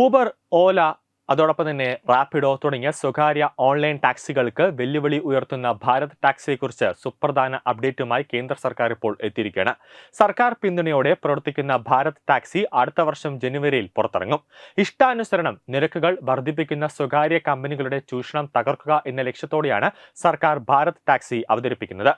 Uber ഓല അതോടൊപ്പം തന്നെ റാപ്പിഡോ തുടങ്ങിയ സ്വകാര്യ ഓൺലൈൻ ടാക്സികൾക്ക് വെല്ലുവിളി ഉയർത്തുന്ന ഭാരത് ടാക്സിയെക്കുറിച്ച് സുപ്രധാന അപ്ഡേറ്റുമായി കേന്ദ്ര സർക്കാർ ഇപ്പോൾ എത്തിയിരിക്കുകയാണ്. സർക്കാർ പിന്തുണയോടെ പ്രവർത്തിക്കുന്ന ഭാരത് ടാക്സി അടുത്ത വർഷം ജനുവരിയിൽ പുറത്തിറങ്ങും. ഇഷ്ടാനുസരണം നിരക്കുകൾ വർദ്ധിപ്പിക്കുന്ന സ്വകാര്യ കമ്പനികളുടെ ചൂഷണം തകർക്കുക എന്ന ലക്ഷ്യത്തോടെയാണ് സർക്കാർ ഭാരത് ടാക്സി അവതരിപ്പിക്കുന്നത്.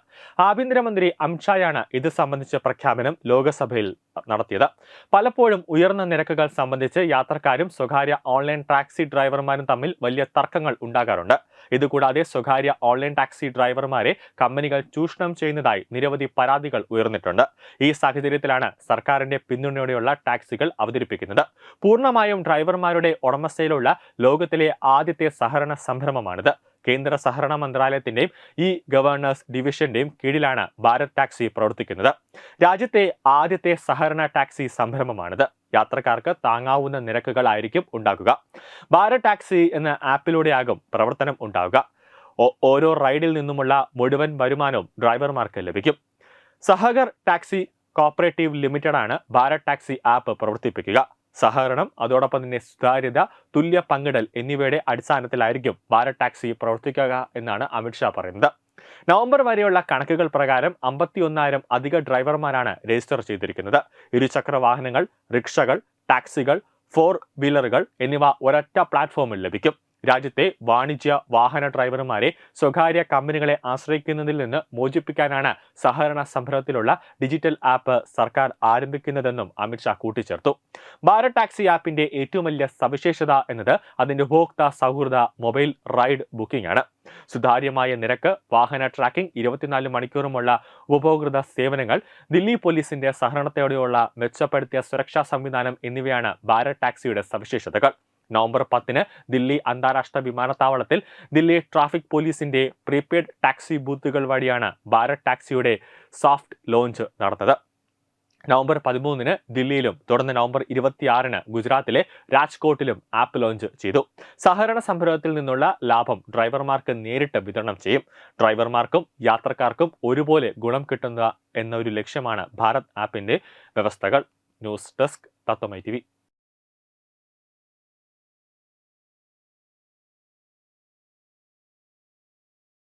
ആഭ്യന്തരമന്ത്രി അമിത്ഷായാണ് ഇത് സംബന്ധിച്ച പ്രഖ്യാപനം ലോക്സഭയിൽ നടത്തിയത്. പലപ്പോഴും ഉയർന്ന നിരക്കുകൾ സംബന്ധിച്ച് യാത്രക്കാരും സ്വകാര്യ ഓൺലൈൻ ടാക്സി ഡ്രൈവർമാരും തമ്മിൽ വലിയ തർക്കങ്ങൾ ഉണ്ടാകാറുണ്ട്. ഇതുകൂടാതെ സ്വകാര്യ ഓൺലൈൻ ടാക്സി ഡ്രൈവർമാരെ കമ്പനികൾ ചൂഷണം ചെയ്യുന്നതായി നിരവധി പരാതികൾ ഉയർന്നിട്ടുണ്ട്. ഈ സാഹചര്യത്തിലാണ് സർക്കാരിന്റെ പിന്തുണയോടെയുള്ള ടാക്സികൾ അവതരിപ്പിക്കുന്നത്. പൂർണമായും ഡ്രൈവർമാരുടെ ഉടമസ്ഥയിലുള്ള ലോകത്തിലെ ആദ്യത്തെ സഹകരണ സംരംഭമാണിത്. കേന്ദ്ര സഹകരണ മന്ത്രാലയത്തിന്റെയും ഈ ഗവർണേഴ്സ് ഡിവിഷന്റെയും കീഴിലാണ് ഭാരത് ടാക്സി പ്രവർത്തിക്കുന്നത്. രാജ്യത്തെ ആദ്യത്തെ സഹകരണ ടാക്സി സംരംഭമാണിത്. യാത്രക്കാർക്ക് താങ്ങാവുന്ന നിരക്കുകളായിരിക്കും ഉണ്ടാക്കുക ഭാരത് ടാക്സി എന്ന ആപ്പിലൂടെയാകും പ്രവർത്തനം ഉണ്ടാവുക. ഓരോ റൈഡിൽ നിന്നുമുള്ള മുഴുവൻ വരുമാനവും ഡ്രൈവർമാർക്ക് ലഭിക്കും. സഹകർ ടാക്സി കോപ്പറേറ്റീവ് ലിമിറ്റഡാണ് ഭാരത് ടാക്സി ആപ്പ് പ്രവർത്തിപ്പിക്കുക. സഹകരണം അതോടൊപ്പം തന്നെ സുതാര്യത തുല്യ പങ്കിടൽ എന്നിവയുടെ അടിസ്ഥാനത്തിലായിരിക്കും ഭാരത് ടാക്സി പ്രവർത്തിക്കുക എന്നാണ് അമിത്ഷാ പറയുന്നത്. നവംബർ വരെയുള്ള കണക്കുകൾ പ്രകാരം അമ്പത്തിയൊന്നായിരം അധിക ഡ്രൈവർമാരാണ് രജിസ്റ്റർ ചെയ്തിരിക്കുന്നത്. ഇരുചക്ര വാഹനങ്ങൾ റിക്ഷകൾ ടാക്സികൾ ഫോർ വീലറുകൾ എന്നിവ ഒരൊറ്റ പ്ലാറ്റ്ഫോമിൽ ലഭിക്കും. രാജ്യത്തെ വാണിജ്യ വാഹന ഡ്രൈവർമാരെ സ്വകാര്യ കമ്പനികളെ ആശ്രയിക്കുന്നതിൽ നിന്ന് മോചിപ്പിക്കാനാണ് സഹകരണ സംരംഭത്തിലുള്ള ഡിജിറ്റൽ ആപ്പ് സർക്കാർ ആരംഭിക്കുന്നതെന്നും അമിത്ഷാ കൂട്ടിച്ചേർത്തു. ഭാരത് ടാക്സി ആപ്പിന്റെ ഏറ്റവും വലിയ സവിശേഷത എന്നത് അതിന്റെ ഉപഭോക്തൃ സൗഹൃദ മൊബൈൽ റൈഡ് ബുക്കിംഗ് ആണ് സുതാര്യമായ നിരക്ക് വാഹന ട്രാക്കിംഗ് ഇരുപത്തിനാല് മണിക്കൂറുമുള്ള ഉപഭോക്തൃ സേവനങ്ങൾ ദില്ലി പോലീസിന്റെ സഹകരണത്തോടെയുള്ള മെച്ചപ്പെടുത്തിയ സുരക്ഷാ സംവിധാനം എന്നിവയാണ് ഭാരത് ടാക്സിയുടെ സവിശേഷതകൾ. നവംബർ പത്തിന് ദില്ലി അന്താരാഷ്ട്ര വിമാനത്താവളത്തിൽ ദില്ലി ട്രാഫിക് പോലീസിന്റെ പ്രീപെയ്ഡ് ടാക്സി ബൂത്തുകൾ വഴിയാണ് ഭാരത് ടാക്സിയുടെ സോഫ്റ്റ് ലോഞ്ച് നടന്നത്. നവംബർ പതിമൂന്നിന് ദില്ലിയിലും തുടർന്ന് നവംബർ ഇരുപത്തിയാറിന് ഗുജറാത്തിലെ രാജ്കോട്ടിലും ആപ്പ് ലോഞ്ച് ചെയ്തു. സഹകരണ സംരംഭത്തിൽ നിന്നുള്ള ലാഭം ഡ്രൈവർമാർക്ക് നേരിട്ട് വിതരണം ചെയ്യും. ഡ്രൈവർമാർക്കും യാത്രക്കാർക്കും ഒരുപോലെ ഗുണം കിട്ടുന്ന എന്നൊരു ലക്ഷ്യമാണ് ഭാരത് ആപ്പിന്റെ വ്യവസ്ഥകൾ. ന്യൂസ് ഡെസ്ക് തത്വമൈ ടി